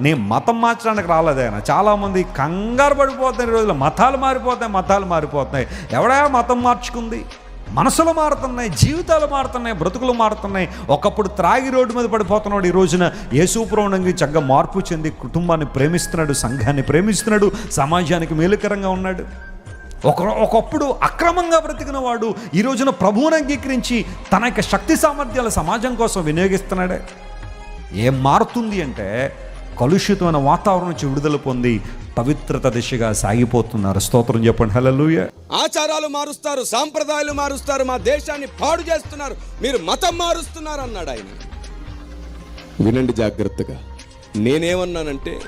నేను మతం మార్చడానికి రాలేదు ఆయన. చాలామంది కంగారు పడిపోతున్నాయి ఈ మతాలు మారిపోతాయి మతాలు మారిపోతున్నాయి. ఎవడా మతం మార్చుకుంది? మనసులు మారుతున్నాయి జీవితాలు మారుతున్నాయి బ్రతుకులు మారుతున్నాయి. ఒకప్పుడు త్రాగి రోడ్డు మీద పడిపోతున్నాడు ఈ రోజున. యేసుప్రవణంగి చక్కగా మార్పు చెంది కుటుంబాన్ని ప్రేమిస్తున్నాడు సంఘాన్ని ప్రేమిస్తున్నాడు సమాజానికి మేలుకరంగా ఉన్నాడు. ఒక ఒకప్పుడు అక్రమంగా బ్రతికిన వాడు ఈ రోజున ప్రభువుని అంగీకరించి తన యొక్క శక్తి సామర్థ్యాల సమాజం కోసం వినియోగిస్తున్నాడే. ఏం మారుతుంది అంటే కలుషితమైన వాతావరణం నుంచి విడుదల పొంది పవిత్రత దిశగా సాగిపోతున్నారు. స్తోత్రం చెప్పండి. హల్లెలూయా. ఆచారాలు మారుస్తారు సాంప్రదాయాలు మారుస్తారు మా దేశాన్ని పాడు చేస్తున్నారు మీరు మతం మారుస్తున్నారు అన్నాడు ఆయన. వినండి జాగ్రత్తగా. నేనేమన్నానంటే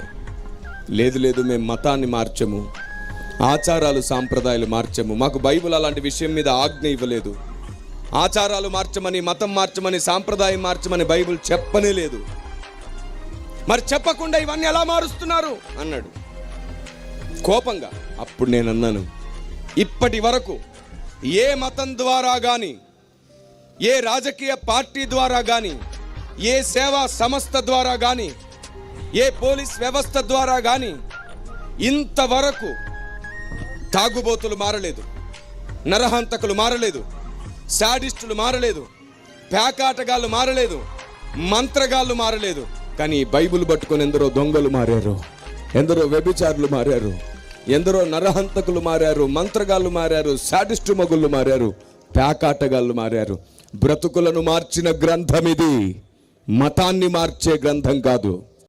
లేదు లేదు మేము మతాన్ని మార్చము ఆచారాలు సాంప్రదాయాలు మార్చము మాకు బైబిల్ అలాంటి విషయం మీద ఆజ్ఞ ఇవ్వలేదు. ఆచారాలు మార్చమని మతం మార్చమని సాంప్రదాయం మార్చమని బైబిల్ చెప్పనే లేదు. మరి చెప్పకుండా ఇవన్నీ ఎలా మారుస్తున్నారు? అన్నాడు. కోపంగా అప్పుడు నేను అన్నాను ఇప్పటి వరకు ఏ మతం ద్వారా కానీ ఏ రాజకీయ పార్టీ ద్వారా కానీ ఏ సేవా సంస్థ ద్వారా కానీ ఏ పోలీస్ వ్యవస్థ ద్వారా కానీ ఇంతవరకు తాగుబోతులు మారలేదు నరహంతకులు మారలేదు శాడిస్టులు మారలేదు పేకాటగాళ్ళు మారలేదు మంత్రగాళ్ళు మారలేదు. కానీ బైబుల్ బైబిల్ పట్టుకొని ఎందరో దొంగలు మారారు ఎందరో వ్యభిచారులు మారారు ఎందరో నరహంతకులు మారారు మంత్రగాళ్ళు మారారు శాడిస్టు మగుళ్ళు మారారు పేకాటగాళ్ళు మారారు. బ్రతుకులను మార్చిన గ్రంథం ఇది మతాన్ని మార్చే గ్రంథం కాదు.